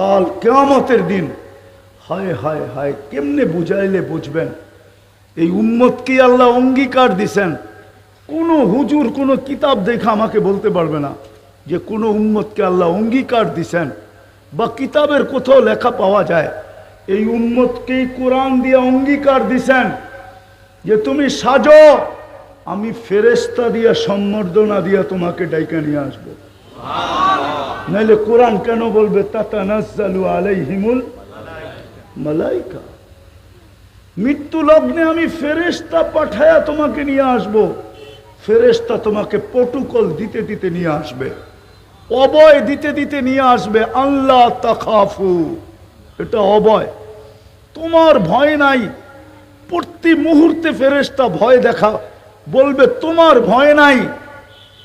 কাল কেয়ামতের দিন। হায় হায় হায়, কেমনে বুঝাইলে বুঝবেন? এই উম্মতকে আল্লাহ অঙ্গীকার দিছেন। কোনো হুজুর, কোনো কিতাব দেখে আমাকে বলতে পারবে না যে কোনো উম্মতকে আল্লাহ অঙ্গীকার দিছেন বা কিতাবের কোথাও লেখা পাওয়া যায়। এই উম্মতকেই কোরআন দিয়ে অঙ্গীকার দিছেন যে তুমি সাজো, আমি ফেরেস্তা দিয়া, সম্বর্ধনা দিয়ে তোমাকে ডাইকা নিয়ে আসব। নাইলে কোরআন কেন বলবে? তাতানাজ্জালু আলাইহিমুল মালাইকা। মৃত্যু লগ্নে আমি ফেরেস্তা পাঠায়া তোমাকে নিয়ে আসব। ফেরেস্তা তোমাকে প্রটোকল দিতে দিতে নিয়ে আসবে। অবয় দিতে দিতে নিয়ে আসবে। আল্লাহ তাখাফু। এটা অবয়। তোমার ভয় নাই। প্রতি মুহূর্তে ফেরেস্তা ভয় দেখা। বলবে, তোমার ভয় নাই।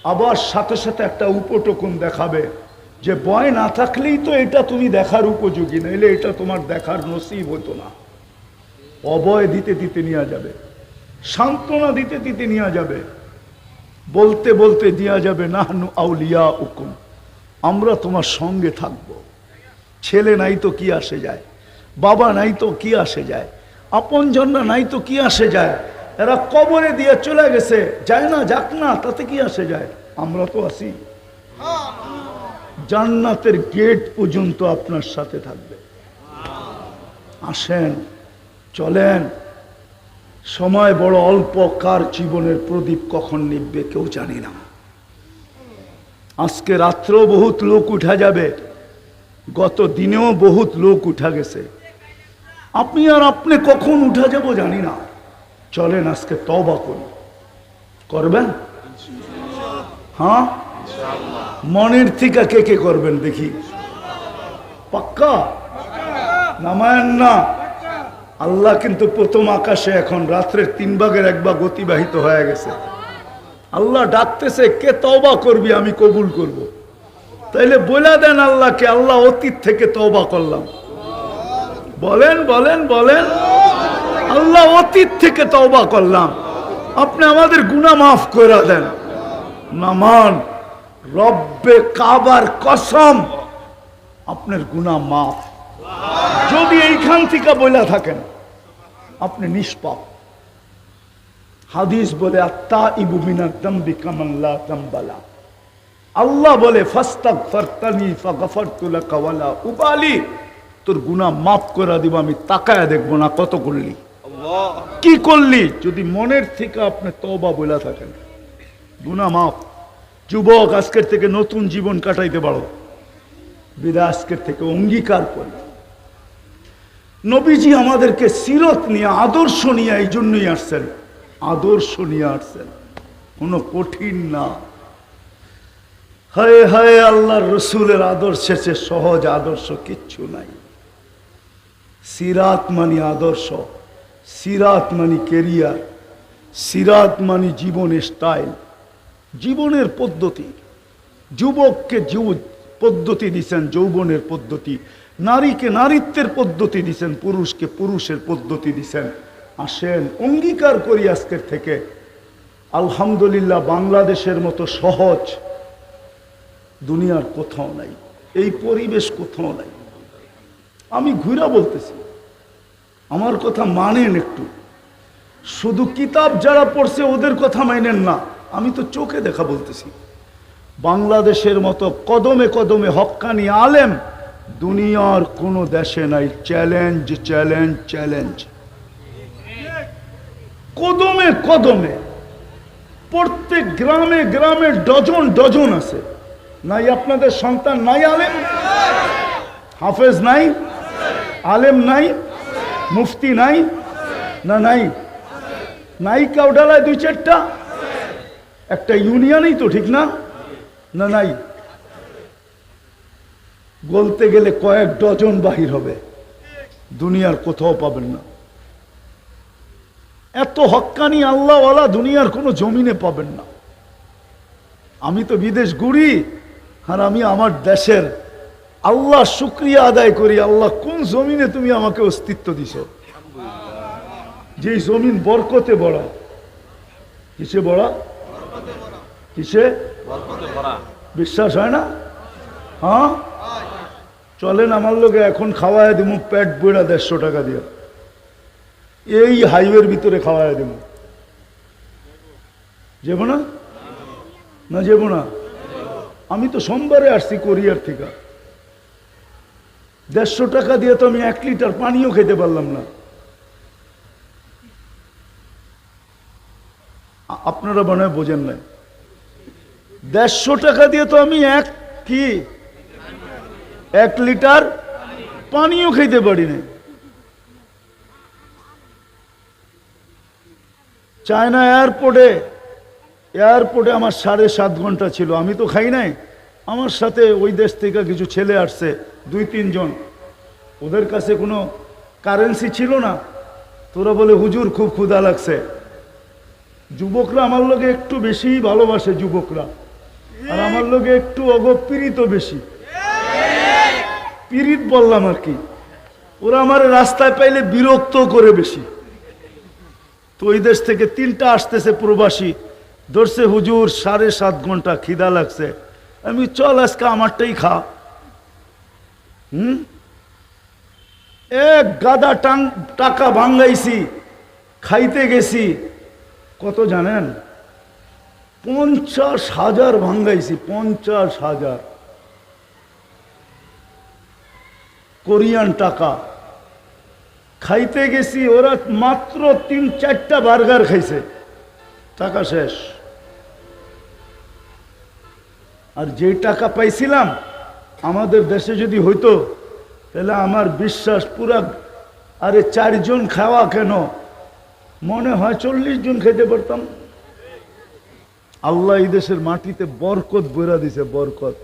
আবার সাথে সাথে একটা উপটকুন দেখাবে। যে ভয় না থাকলেই তো এটা তুমি দেখার উপযোগী, নইলে এটা তোমার দেখার নসিব হতো না। অবয় দিতে দিতে নেওয়া যাবে, সান্ত্বনা দিতে দিতে নেওয়া যাবে, বলতে বলতে দেওয়া যাবে, নাহনু আউলিয়া উকুম আমরা তোমার সঙ্গে থাকব। ছেলে নাই তো কি আসে যায়, বাবা নাই তো কি আসে যায়, আপনজনরা নাই তো কি আসে যায়, এরা কবরে দিয়ে চলে গেছে, যায় না, যাক না, তাতে কি আসে যায়, আমরা তো আসি জান্নাতের গেট পর্যন্ত আপনার সাথে থাকবে। আসেন, চলেন। সময় বড়, অল্প, কার জীবনের প্রদীপ কখন নিববে কেউ জানি না। আজকে রাত্রেও বহুত লোক উঠা যাবে, গত দিনেও বহুত লোক উঠা গেছে। আপনি আর আপনি কখন উঠা যাব জানি না। চলেন, আজকে তবা করি। করবেন? হ্যাঁ? মনের থেকে কে কে করবেন দেখি? পাক্কা? নামায়ন না। আল্লাহ কিন্তু প্রথম আকাশে এখন রাত্রের তিন ভাগের এক ভাগ অতিবাহিত হয়ে গেছে। আল্লাহ ডাকতেছে, কে তবা করবি আমি কবুল করব। তাইলে বলে দেন আল্লাহকে, আল্লাহ অতীত থেকে তওবা করলাম। বলেন বলেন বলেন, আল্লাহ অতীত থেকে তওবা করলাম। আপনি আমাদের গুনাহ মাফ করে দেন। নামান রব্বে কাবার কসম আপনার গুনাহ মাফ। যদি এইখান থেকে বইলা থাকেন আপনি নিষ্পাপ। হাদিস বলে আত্মা ইবু মিনা দম্বি কামাল্লা দম্বালা। আল্লাহ বলে ফাস্তাক ফারতানি উবালি। তোর গুনাহ মাফ করে দিব আমি তাকায় দেখব না কত করলি। কি করলি? যদি মনের থেকে আপনি তবা বইলা থাকেন। গুনাহ মাফ। যুবক আজকের থেকে নতুন জীবন কাটাইতে পারো। বিদায় আজকের থেকে অঙ্গীকার করি। নবীজি আমাদেরকে সিরত নিয়ে, আদর্শ নিয়ে এই জন্যই আসছেন। আদর্শ নিয়ে আসছেন। কোনো কঠিন না। হায় হায় আল্লাহর রসুলের আদর্শে সে সহজ আদর্শ কিচ্ছু নাই। সিরাত মানি আদর্শ, সিরাত মানি কেরিয়ার, সিরাত মানি জীবন স্টাইল। জীবনের পদ্ধতি। যুবককে যুব পদ্ধতি দিছেন, যৌবনের পদ্ধতি। নারীকে নারীত্বের পদ্ধতি দিছেন, পুরুষকে পুরুষের পদ্ধতি দিছেন। আসেন, অঙ্গীকার করি আজকের থেকে। আলহামদুলিল্লাহ, বাংলাদেশের মতো সহজ দুনিয়ার কোথাও নাই। এই পরিবেশ কোথাও নাই। আমি ঘুরা বলতেছি। আমার কথা মানেন একটু। শুধু কিতাব যারা পড়ছে, ওদের কথা মানেন না। আমি তো চোখে দেখা বলতেছি। বাংলাদেশের মতো কদমে কদমে হক্কানি আলেম দুনিয়ার কোনো দেশে নাই। Challenge challenge challenge. কদমে কদমে প্রত্যেক গ্রামে গ্রামে ডজন ডজন আছে। নাই আপনাদের সন্তান, নাই আলেম? হাফেজ নাই? আলেম নাই? মুফতি নাই? না, নাই? নাই কাউডালায় দুই চারটা? একটা ইউনিয়নই তো ঠিক না? না, নাই। বলতে গেলে কয়েক ডজন বাহির হবে। দুনিয়ার কোথাও পাবেন না। এত হক্কানি আল্লাহওয়ালা দুনিয়ার কোনো জমিনে পাবেন না। আমি তো বিদেশ ঘুরি আর আমি আমার দেশের আল্লাহ শুক্রিয়া আদায় করি। আল্লাহ কোন জমিনে তুমি আমাকে অস্তিত্ব দিছ? যে জমিন বরকতে বড়া, কিসে বড়া? কিসে? বিশ্বাস হয় না? হ্যাঁ? চলেন আমার লোকে এখন খাওয়ায় দিব, পেট বইরা দেড়শো টাকা দিয়ে। এই হাইওয়ের ভিতরে খাওয়ায় দিব। যাব না? না যাব না? আমি তো সোমবারে আসছি কোরিয়ার থেকে। দেড়শো টাকা দিয়ে তো আমি এক লিটার পানিও খেতে পারলাম না। আপনারা মনে হয় বোঝেন নাই। দেড়শো টাকা দিয়ে তো আমি এক কি? এক লিটার পানিও খেতে পারি না চায়না এয়ারপোর্টে এয়ারপোর্টে আমার সাড়ে সাত ঘণ্টা ছিল। আমি তো খাই নাই। আমার সাথে ওই দেশ থেকে কিছু ছেলে আসছে, দুই, তিনজন। ওদের কাছে কোনো কারেন্সি ছিল না। তোরা বলে, হুজুর, খুব ক্ষুধা লাগছে। যুবকরা আমার লোকে একটু বেশি ভালোবাসে, যুবকরা। আর আমার লোকে একটু অগপীড়িত বেশি। পীড়িত বললাম আর কি। ওরা আমার রাস্তায় পাইলে বিরক্ত করে বেশি। তো ওই দেশ থেকে তিনটা আসতেছে প্রবাসী। ধরছে হুজুর সাড়ে সাত ঘণ্টা খিদা লাগছে। আমি চল আজকে আমারটাই খা। হুম? এক গাদা টাং টাকা ভাঙ্গাইছি, খাইতে গেছি। কত জানেন? পঞ্চাশ হাজার ভাঙ্গাইছি, পঞ্চাশ হাজার। কোরিয়ান টাকা। খাইতে গেছি, ওরা মাত্র তিন, চারটা বার্গার খাইছে। টাকা শেষ। আর যে টাকা পাইছিলাম, আমাদের দেশে যদি হইতো, তাহলে আমার বিশ্বাস পুরা, আরে চারজন খাওয়া কেন? মনে হয় চল্লিশ জন খেতে পারতাম। আল্লাহ এই দেশের মাটিতে বরকত বইরা দিছে, বরকত।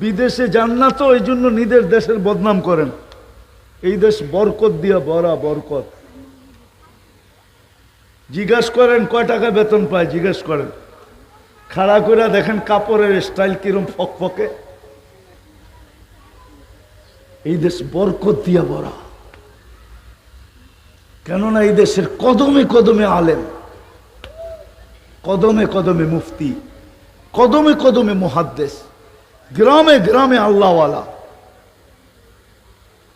বিদেশে যান না তো এই জন্য নিজের দেশের বদনাম করেন। এই দেশ বরকত দিয়া বরা বরকত। জিজ্ঞাস করেন, কয় টাকা বেতন পায়? জিজ্ঞেস করেন। খাড়া করে দেখেন কাপড়ের স্টাইল কিরম ফকফকে। এই দেশ বরকত দিয়া বরা কেননা এই দেশের কদমে কদমে আলেম। কদমে কদমে মুফতি, কদমে কদমে মুহাদ্দেশ গ্রামে গ্রামে আল্লাহওয়ালা।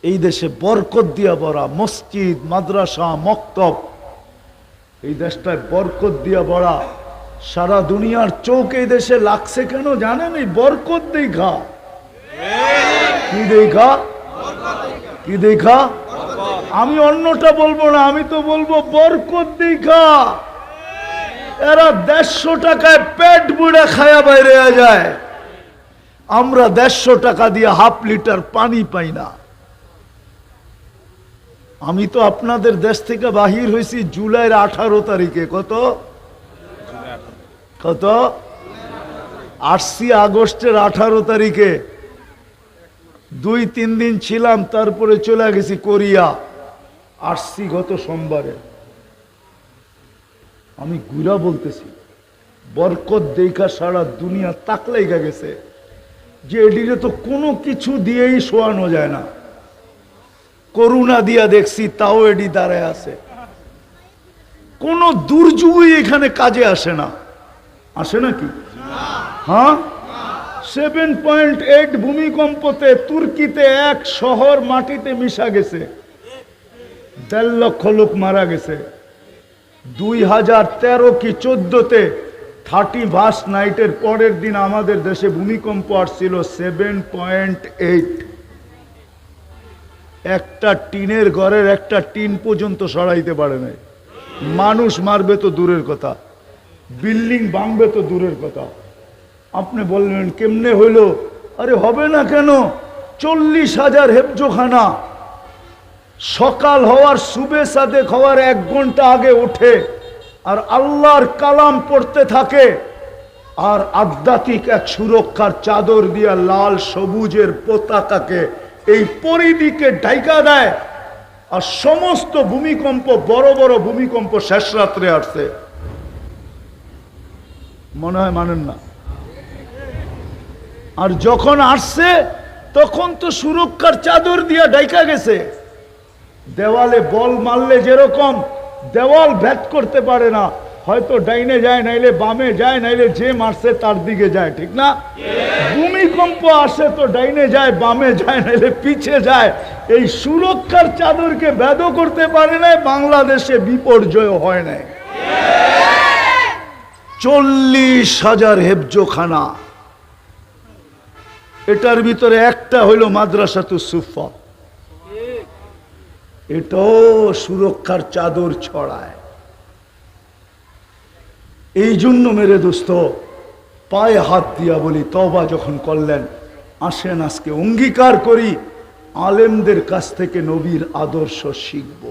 এই দেশে বরকত দিয়া বড়া মসজিদ, মাদ্রাসা, মক্তব, এই দেশটায় বরকত দিয়া বড়া সারা দুনিয়ার চোখ এই দেশে লাগছে কেন জানেন? এই বরকত দেখা কি দেখা কি দেখা আমি অন্যটা বলব না, আমি তো বলব বরকত দেখা এরা দেড়শো টাকায় পেট বুড়া খায়া বাইরে যায়। আমরা দেড়শো টাকা দিয়ে হাফ লিটার পানি পাই না। আমি তো আপনাদের দেশ থেকে বাহির হয়েছি জুলাইয়ের আঠারো তারিখে। কত? কত? আসছি আগস্টের আঠারো তারিখে। দুই, তিন দিন ছিলাম, তারপরে চলে গেছি কোরিয়া। আসছি গত সোমবারে। আমি গুড়া বলতেছি, বরকত দেখা সারা দুনিয়া তাকলাই গেছে। যে এটিরে তো কোনো কিছু দিয়েই শোয়ানো যায় না। করুণা দিয়া দেখছি তাও এটি দাঁড়ায় আছে। কোনো দুর্যোগই এখানে কাজে আসে না। আসে নাকি? হ্যাঁ? সেভেন পয়েন্ট এইট ভূমিকম্পতে তুর্কিতে এক শহর মাটিতে মিশা গেছে। দেড় লক্ষ লোক মারা গেছে। দুই হাজার তেরো কি চোদ্দতে থার্টি ভাস নাইটের পরের দিন আমাদের দেশে ভূমিকম্প আসছিল সেভেন পয়েন্ট এইট। একটা টিনের ঘরের একটা টিন পর্যন্ত সরাইতে পারে নাই। মানুষ মারবে তো দূরের কথা, বিল্ডিং ভাঙবে তো দূরের কথা। আপনি বললেন, কেমনে হইল? আরে হবে না কেন? চল্লিশ হাজার হেফজোখানা সকাল হওয়ার শুভে সাথে হওয়ার এক ঘণ্টা আগে ওঠে আর আল্লাহর কালাম পড়তে থাকে আর আধ্যাত্মিক এক সুরক্ষার চাদর দিয়া লাল সবুজের পতাকাকে এই পরিদিকে ডাইকা দেয় আর সমস্ত ভূমিকম্প, বড় বড় ভূমিকম্প শেষ রাত্রে আসছে মনে হয় মানেন না? আর যখন আসছে তখন তো সুরক্ষার চাদর দিয়া ডাইকা গেছে। দেওয়ালে বল মারলে যেরকম, দেওয়াল ভেদ করতে পারে না। হয়তো ডাইনে যায়, নাইলে বামে যায়, নাইলে যে মারছে তার দিকে যায়, ঠিক না? ভূমিকম্প আসে তো ডাইনে যায়, বামে যায়, নাইলে পিছে যায়। এই সুরক্ষার চাদরকে ব্যাধ করতে পারে নাই বাংলাদেশে বিপর্যয় হয় নাই চল্লিশ হাজার হেবজোখানা এটার ভিতরে একটা হইল মাদ্রাসাতু সুফা এটাও সুরক্ষার চাদর ছড়ায়। এই জন্য মেরে দোস্ত, পায়ে হাত দিয়া বলি তবা যখন করলেন, আসেন আজকে অঙ্গীকার করি, আলেমদের কাছ থেকে নবীর আদর্শ শিখব।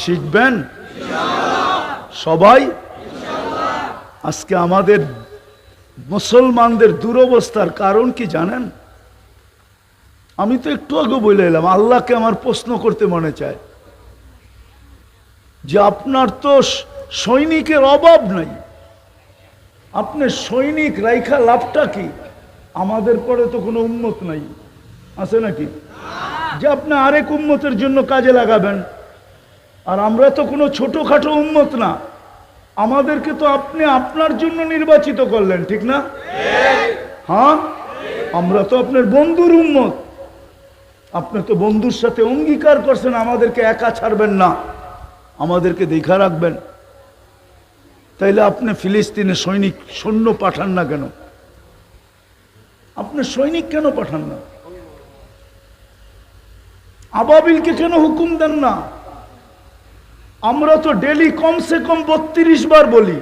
শিখবেন? সবাই? আজকে আমাদের মুসলমানদের দুরবস্থার কারণ কি জানেন? আমি তো একটু আগে বলে এলাম, আল্লাহকে আমার প্রশ্ন করতে মনে চায়। যে আপনার তো সৈনিকের অভাব নাই। আপনি সৈনিক রাইখা লাভটা কি? আমাদের পরে তো কোনো উন্মত নাই। আছে নাকি? যে আপনি আরেক উন্মতের জন্য কাজে লাগাবেন। আর আমরা তো কোনো ছোটোখাটো উন্মত না। আমাদেরকে তো আপনি আপনার জন্য নির্বাচিত করলেন, ঠিক না? হ্যাঁ? আমরা তো আপনার বন্ধুর উন্মত আপনি তো বন্ধুর সাথে অঙ্গীকার করছেন, আমাদেরকে একা ছাড়বেন না। আমাদেরকে দেখা রাখবেন। তাইলে আপনি ফিলিস্তিনে সৈনিক, সৈন্য পাঠান না কেন? আপনি সৈনিক কেন পাঠান না? আবাবিলকে কেন হুকুম দেন না? আমরা তো ডেলি কমসে কম বত্রিশ বার বলি,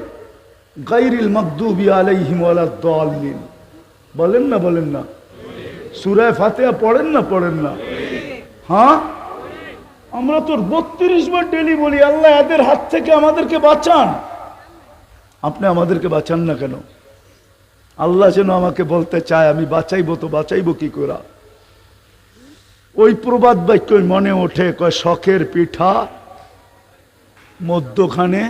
গাইরিল মকদুবি আলাইহিম দলিন বলেন না বলেন না। সুরায় ফাতেহা পড়েন না পড়েন না। হ্যাঁ? আমরা তো বত্রিশ বার ডেলি বলি, আল্লাহ এদের হাত থেকে আমাদেরকে বাঁচান। আপনি আমাদেরকে বাঁচান না কেন? আল্লাহ যেন আমাকে বলতে চায়, আমি বাঁচাইবো তো বাঁচাইবো কি করা? ওই প্রবাদ বাক্যই মনে ওঠে, কয়, শখের পিঠা, মধ্যখানে।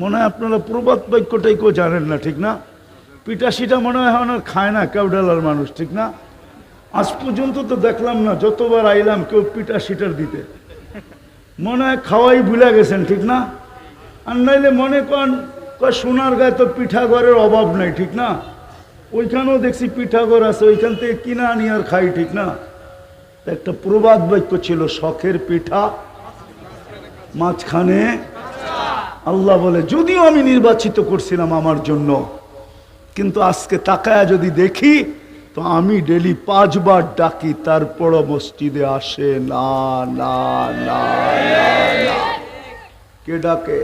মনে হয় আপনারা প্রবাদ বাক্যটাই কেউ জানেন না, ঠিক না? পিঠা সিটা মনে হয় খায় না কেউডালার মানুষ, ঠিক না? আজ পর্যন্ত তো দেখলাম না, যতবার আইলাম কেউ পিঠা সিটার দিতে। মনে হয় খাওয়াই ভুলে গেছেন, ঠিক না? আর নাইলে মনে করেন সোনার গায়ে তো পিঠা ঘরের অভাব নাই, ঠিক না? ওইখানেও দেখছি পিঠা ঘর আছে, ওইখান থেকে কিনা আনি আর খাই, ঠিক না? একটা প্রবাদ বাক্য ছিল, শখের পিঠা, মাঝখানে আল্লাহ বলে, যদিও আমি নির্বাচিত করছিলাম আমার জন্য, কিন্তু আজকে তাকায়া যদি দেখি তো আমি ডেলি পাঁচবার ডাকি তারপরও মসজিদে আসে না না না না কে ডাকে?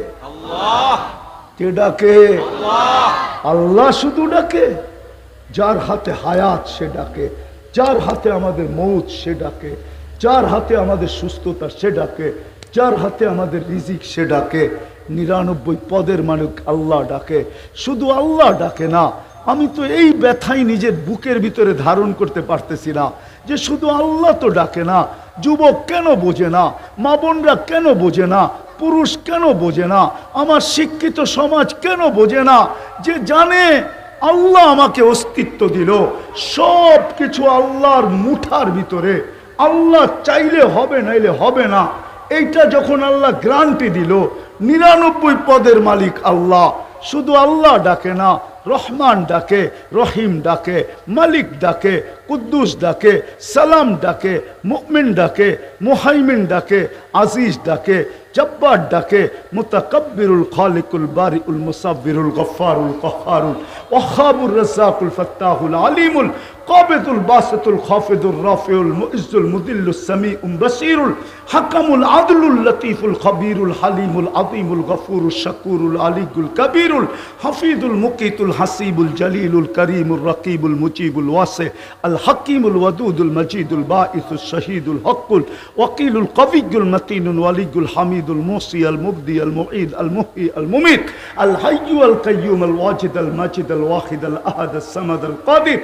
কে ডাকে? আল্লাহ শুধু ডাকে। যার হাতে হায়াত সে ডাকে। যার হাতে আমাদের মৌত সে ডাকে। যার হাতে আমাদের সুস্থতা সে ডাকে। যার হাতে আমাদের রিজিক সে ডাকে। নিরানব্বই পদের মালিক আল্লাহ ডাকে। শুধু আল্লাহ ডাকে না আমি তো এই ব্যথাই নিজের বুকের ভিতরে ধারণ করতে পারতেছি না যে শুধু আল্লাহ তো ডাকে না, যুবক কেন বোঝে না, মা বোনরা কেন বোঝে না, পুরুষ কেন বোঝে না, আমার শিক্ষিত সমাজ কেন বোঝে না, যে জানে আল্লাহ আমাকে অস্তিত্ব দিল। সব কিছু আল্লাহর মুঠার ভিতরে। আল্লাহ চাইলে হবে, নাইলে হবে না। এইটা যখন আল্লাহ গ্রান্টি দিল, নিরানব্বই পদের মালিক আল্লাহ। শুধু আল্লাহ ডাকে না রহমান ডাকে, রহিম ডাকে, মালিক ডাকে, কুদ্দুস ডাকে, সালাম ডাকে মুকমিন ডাকে, মুহাইমিন ডাকে, আজিজ ডাকে, জব্বার ডাকে, মুতাকব্বিরুল খালিকুল বারিউল মুসাব্বিরুল গফফারুল কহারুল ওয়াহাবুর রাজ্জাকুল ফাত্তাহুল আলিমুল قابض الباسط الخافض الرافع المؤز المذل السميع بصير الحكم العدل اللطيف الخبير الحليم العظيم الغفور الشكور العلي الكبير الحفيظ المقيت الحسيب الجليل الكريم الرقيب المجيب الواسع الحكيم الودود المجيد الباعث الشهيد الحق الوكيل القوي المتين الولي الحميد الموصي المبدي المعيد المحيي المميت الحي القيوم الواجد الماجد الواحد الأحد الصمد القادر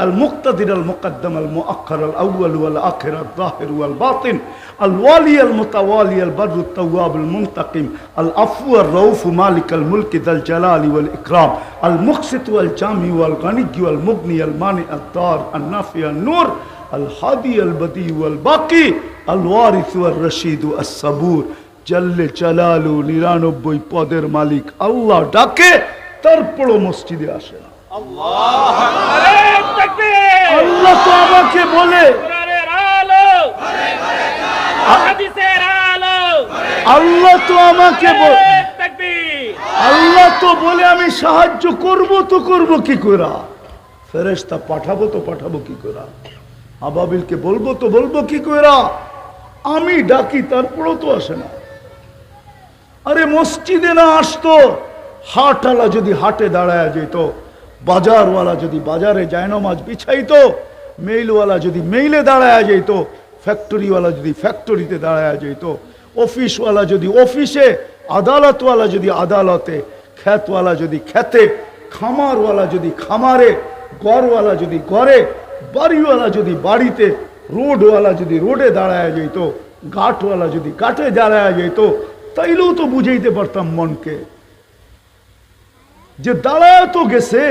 المقتدر المقدم المؤخر الأول والآخر الظاهر والباطن الوالي المتوالي البر التواب المنتقم العفو الرؤوف مالك الملك ذا الجلال والإكرام المقسط والجامع والغني والمغني المانع الدار النافع النور الهادي البديع والباقي الوارث والرشيد الصبور জাল্লে চালালু নিরানব্বই পদের মালিক আল্লাহ ডাকে তারপরও মসজিদে আসে না আরে তাকবীর আল্লাহ তো আমাকে বলে, আল্লাহ তো আমাকে আল্লাহ তো বলে আমি সাহায্য করব তো করব কি করা? ফেরেশতা পাঠাবো তো পাঠাবো কি করা? আবাবিলকে বলব তো বলব কি করা? আমি ডাকি, তারপরও তো আসে না। আরে মসজিদে না আসতো, হাটওয়ালা যদি হাটে দাঁড়ায় যেত বাজারওয়ালা যদি বাজারে জায়নমাজ বিছাইতো, মেইলওয়ালা যদি মেইলে দাঁড়ায় যেত ফ্যাক্টরিওয়ালা যদি ফ্যাক্টরিতে দাঁড়ায় যেত অফিসওয়ালা যদি অফিসে, আদালতওয়ালা যদি আদালতে খ্যাতওয়ালা যদি খ্যাতে খামারওয়ালা যদি খামারে, গড়ওয়ালা যদি গড়ে, বাড়িওয়ালা যদি বাড়িতে, রোডওয়ালা যদি রোডে দাঁড়ায় যেত ঘাটওয়ালা যদি ঘাটে দাঁড়ায় যেত তাইলেও তো বুঝাইতে পারতাম মনকে। যে দাঁড়ায় তো গেছে,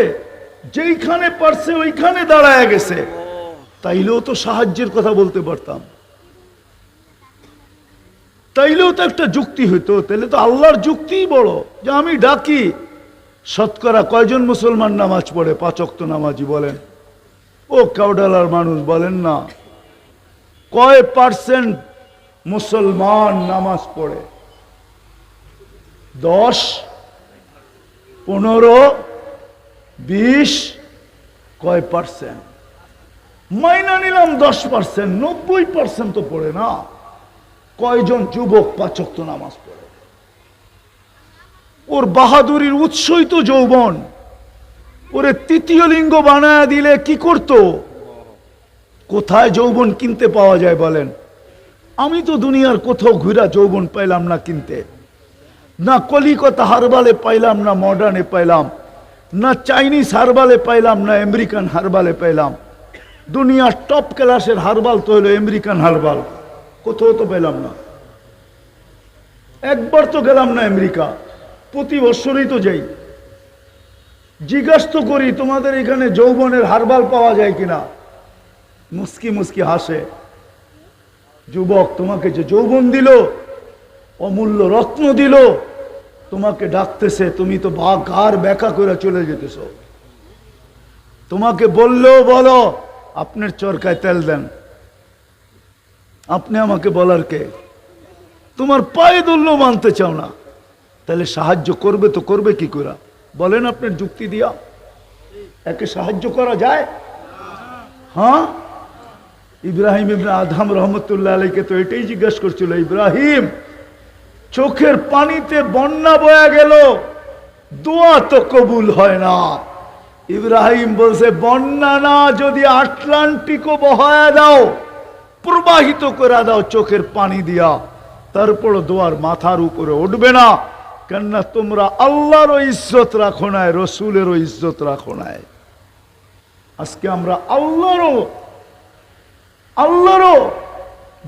যেইখানে পারছে ওইখানে দাঁড়ায় গেছে। তাইলেও তো সাহায্যের কথা বলতে পারতাম। তাইলেও তো একটা যুক্তি হইতো তাহলে তো আল্লাহর যুক্তিই বড়। যে আমি ডাকি, শতকরা কয়জন মুসলমান নামাজ পড়ে পাচক তো নামাজি বলেন। ও কাউডালার মানুষ বলেন না, কয় পার্সেন্ট মুসলমান নামাজ পড়ে? দশ পনেরো, বিশ, কয় পার্সেন্ট? মাইনা নিলাম দশ পার্সেন্ট, নব্বই পার্সেন্ট তো পড়ে না। কয়জন যুবক পাচক তো নামাজ পড়ে? ওর বাহাদুরির উৎসই তো যৌবন। ওরে তৃতীয় লিঙ্গ বানায় দিলে কি করতো? কোথায় যৌবন কিনতে পাওয়া যায় বলেন? আমি তো দুনিয়ার কোথাও ঘুরা যৌবন পাইলাম না কিনতে। না কলিকতা হারবালে পাইলাম, না মডার্নে পাইলাম, না চাইনিজ হারবালে পাইলাম, না আমেরিকান হারবালে পাইলাম। দুনিয়ার টপ ক্লাসের হারবাল তো হলো আমেরিকান হারবাল। কোথাও তো পেলাম না। একবার তো গেলাম না আমেরিকা। প্রতি বছরই তো যাই। জিজ্ঞাস তো করি, তোমাদের এখানে যৌবনের হারবাল পাওয়া যায় কিনা? মুস্কি মুস্কি হাসে। যুবক, তোমাকে যে যৌবন দিল, অমূল্য রত্ন দিল তোমাকে ডাকতেছে, তুমি তো বা গার ব্যাকা করে চলে যেতেছ। তোমাকে বললেও বলো, আপনার চরকায় তেল দেন। আপনি আমাকে বলার কে? তোমার পায়ে দল্য মানতে চাও না। তাহলে সাহায্য করবে তো করবে কি করে? বলেন আপনার যুক্তি দিয়া। একে সাহায্য করা যায়? হ্যাঁ? ইব্রাহিম ইবনে আদহাম রহমতুল্লাহ আলীকে তো এটাই জিজ্ঞাসা করছিল, ইব্রাহিম চোখের পানিতে বন্যা বয়া গেল, দোয়া তো কবুল হয় না। ইব্রাহিম বলছে, বন্যা না, যদি আটলান্টিকও বহায়া দাও, প্রবাহিত করে দাও চোখের পানি দিয়া তারপর দোয়ার মাথার উপরে উঠবে না। কেননা তোমরা আল্লাহরও ইজ্জত রাখো নাই, রসুলেরও ইজ্জত রাখো নাই। আজকে আমরা আল্লাহরও আল্লাহরও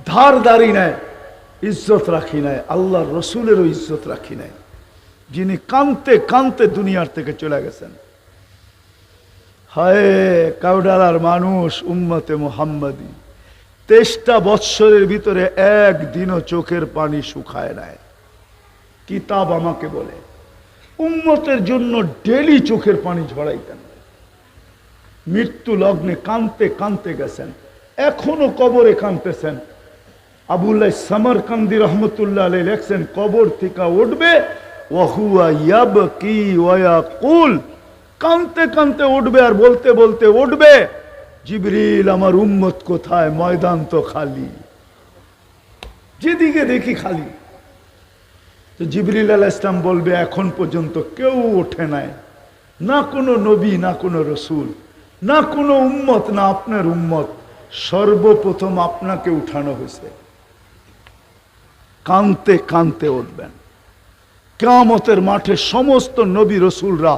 ধার দাঁড়ি নেয় ইজ্জত রাখি নাই, আল্লাহর রসুলেরও ইজ্জত রাখি নাই। যিনি কানতে কানতে দুনিয়ার থেকে চলে গেছেন। হায়, কাউডালার মানুষ উম্মতে মোহাম্মদী। তেইশটা বৎসরের ভিতরে একদিনও চোখের পানি শুকায় নাই। কিতাব আমাকে বলে, উম্মতের জন্য ডেলি চোখের পানি ঝরাইতেন। মৃত্যু লগ্নে কানতে কানতে গেছেন, এখনও কবরে কানতেছেন। আবুল্লাহ সামরকান্দি রহমতুল্লাহ আলী লেখছেন, কবর থেকে উঠবে কি কানতে কানতে উঠবে আর বলতে বলতে উঠবে, জিবরিল, আমার উম্মত কোথায়? ময়দান তো খালি। যেদিকে দেখি খালি। জিবরিল আল ইসলাম বলবে, এখন পর্যন্ত কেউ ওঠে নাই। না কোনো নবী, না কোনো রসুল, না কোনো উম্মত, না আপনার উম্মত। সর্বপ্রথম আপনাকে উঠানো হয়েছে। কানতে কানতে উঠবেন। কেয়ামতের মাঠে সমস্ত নবী রসুলরা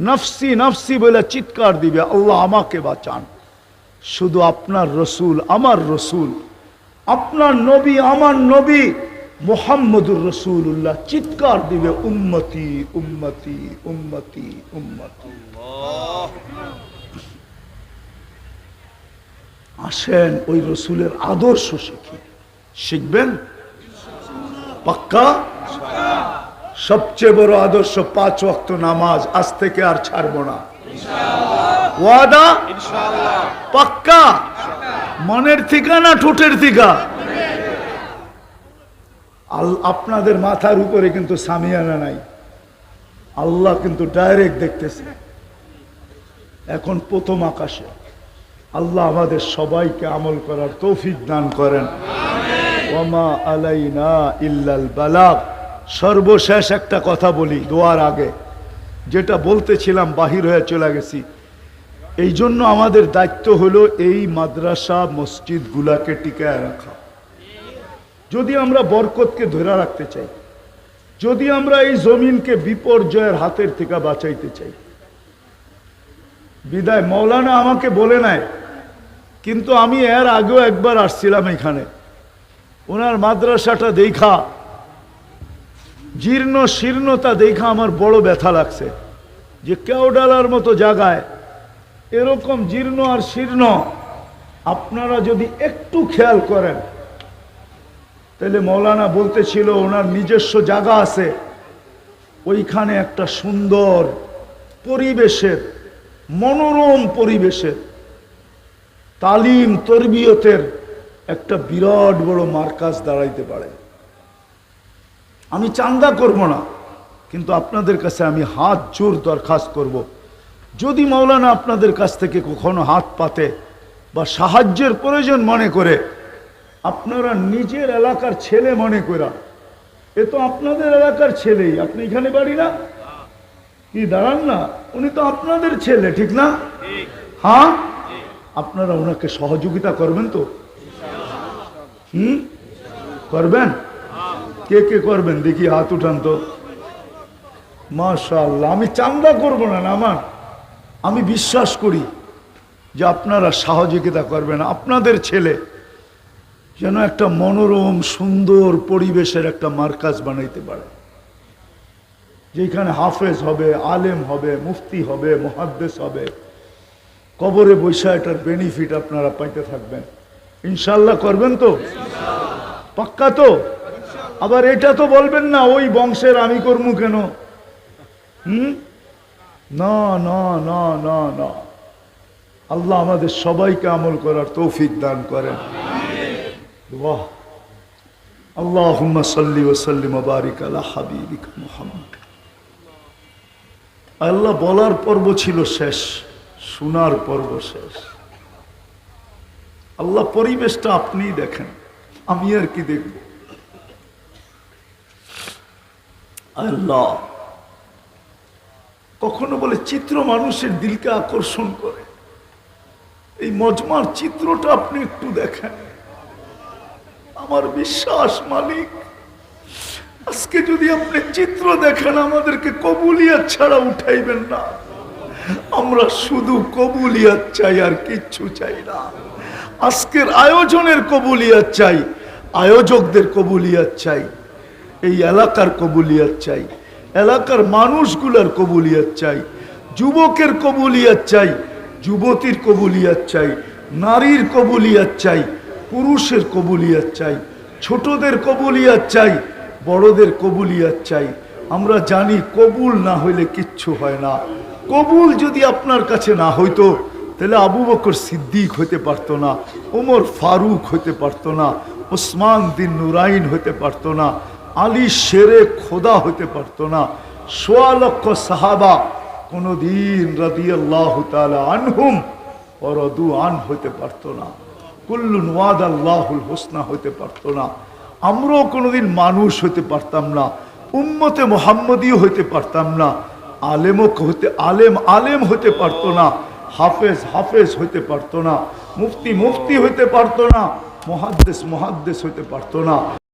নফসি নফসি বলে চিৎকার দিবে, আল্লাহ আমাকে বাঁচান। শুধু আপনার রসুল, আমার রসুল, আপনার নবী, আমার নবী, মোহাম্মদুর রসুল্লাহ চিৎকার দিবে, উম্মতি উম্মতি উম্মতি উম্মতি। আসেন, ওই রসুলের আদর্শ শিখি। শিখবেন? পাক্কা? সবচেয়ে বড় আদর্শ পাঁচ ওয়াক্ত নামাজ, আজ থেকে আর ছাড়বো না। ওয়াদা? পাক্কা? মনের ঠিকানা ঠোঁটের থিকা আপনাদের মাথার উপরে কিন্তু সামিয়ানা নাই। আল্লাহ কিন্তু ডাইরেক্ট দেখতেছে। এখন প্রথম আকাশে আল্লাহ আমাদের সবাইকে আমল করার তৌফিক দান করেন। সর্বশেষ একটা কথা বলি দোয়ার আগে। যেটা বলতেছিলাম, বাহির হয়ে চলে গেছি। এই জন্য আমাদের দায়িত্ব হলো এই মাদ্রাসা, মসজিদগুলাকে টিকায় রাখা। যদি আমরা বরকতকে ধরে রাখতে চাই, যদি আমরা এই জমিনকে বিপর্যয়ের হাতের থেকে বাঁচাইতে চাই। বিদায়, মৌলানা আমাকে বলে নাই, কিন্তু আমি এর আগেও একবার আসছিলাম এখানে। ওনার মাদ্রাসাটা দেখা, জীর্ণ শীর্ণতা দেখা আমার বড় ব্যথা লাগছে। যে কেওডালার মতো জায়গায় এরকম জীর্ণ আর শীর্ণ, আপনারা যদি একটু খেয়াল করেন, তাহলে মৌলানা বলতেছিল ওনার নিজস্ব জায়গা আছে, ওইখানে একটা সুন্দর পরিবেশের, মনোরম পরিবেশের, তালিম, তরবিয়তের একটা বিরাট বড় মার্কাজ দাঁড়াইতে পারে। আমি চান্দা করব না কিন্তু আপনাদের কাছে আমি হাত জোর দরখাস্ত করব। যদি মৌলানা আপনাদের কাছ থেকে কখনো হাত পাতে বা সাহায্যের প্রয়োজন মনে করে আপনারা নিজের এলাকার ছেলে মনে করা এ তো আপনাদের এলাকার ছেলেই আপনি এখানে বাড়ি না? কি দাঁড়ান না উনি তো আপনাদের ছেলে ঠিক না? হ্যাঁ? আপনারা ওনাকে সহযোগিতা করবেন তো? হুম? করবেন? কে কে করবেন? দেখি হাত উঠান তো। মাশাল্লাহ আমি চান্দা করব না না, আমার। আমি বিশ্বাস করি যে আপনারা সহযোগিতা করবেন। আপনাদের ছেলে যেন একটা মনোরম, সুন্দর পরিবেশের একটা মার্কাজ বানাইতে পারে। যেখানে হাফেজ হবে, আলেম হবে, মুফতি হবে, মহাদ্দেশ হবে, কবরে বৈশা এটার বেনিফিট আপনারা পাইতে থাকবেন। ইনশাল্লাহ করবেন তো? পাক্কা তো? আবার এটা তো বলবেন না, ওই বংশের আমি কর্ম কেন? হুম? না না না আল্লাহ আমাদের সবাইকে আমল করার তৌফিক দান করেন। বাহ আল্লাহ সাল্লি ওসাল্লিম বারিক আলা হাবিবিক মোহাম্মদ। আল্লাহ বলার পর্ব ছিল শেষ, শোনার পর্ব শেষ। আল্লাহ পরিবেশটা আপনিই দেখেন, আমি আর কি দেখব? আল্লাহ কখনো বলে চিত্র মানুষের দিলকে আকর্ষণ করে। এই মজমার চিত্রটা আপনি একটু দেখেন। আমার বিশ্বাস মালিক, আজকে যদি আপনি চিত্র দেখেন, আমাদেরকে কবুলিয়াত ছাড়া উঠাইবেন না। আমরা শুধু কবুলিয়াত চাই আর কিচ্ছু চাই না। আজকের আয়োজনের কবুলিয়াত চাই, আয়োজকদের কবুলিয়াত চাই, এই এলাকার কবুলিয়াত চাই, এলাকার মানুষগুলার কবুলিয়াত চাই, যুবকের কবুলিয়াত চাই, যুবতীর কবুলিয়াত চাই, নারীর কবুলিয়াত চাই, পুরুষের কবুলিয়াত চাই, ছোটদের কবুলিয়াত চাই, বড়দের কবুলিয়াত চাই। আমরা জানি কবুল না হইলে কিচ্ছু হয় না। কবুল যদি আপনার কাছে না হইতো তাহলে আবু বকর সিদ্দিক হতে পারতো না, ওমর ফারুক হতে পারতো না, ওসমান দিন নুরাইন হতে পারতো না, আলী শেরে খোদা হতে পারতো না, সোয়া লক্ষ সাহাবা কোনদিন রাদিয়াল্লাহ তাআলা আনহুম অরদু আন হতে পারতো না কুল্লু ওয়াদ আল্লাহুল হোসনা হতে পারতো না, আমরাও কোনোদিন মানুষ হতে পারতাম না, উম্মতে মোহাম্মদীয় হইতে পারতাম না, আলেমও হতে, আলেম আলেম হতে পারতো না হাফেজ হাফেজ হইতে পারতো না। মুফতি মুফতি হইতে পারতো না। মহাদ্দেশ মহাদ্দেশ হইতে পারতো না।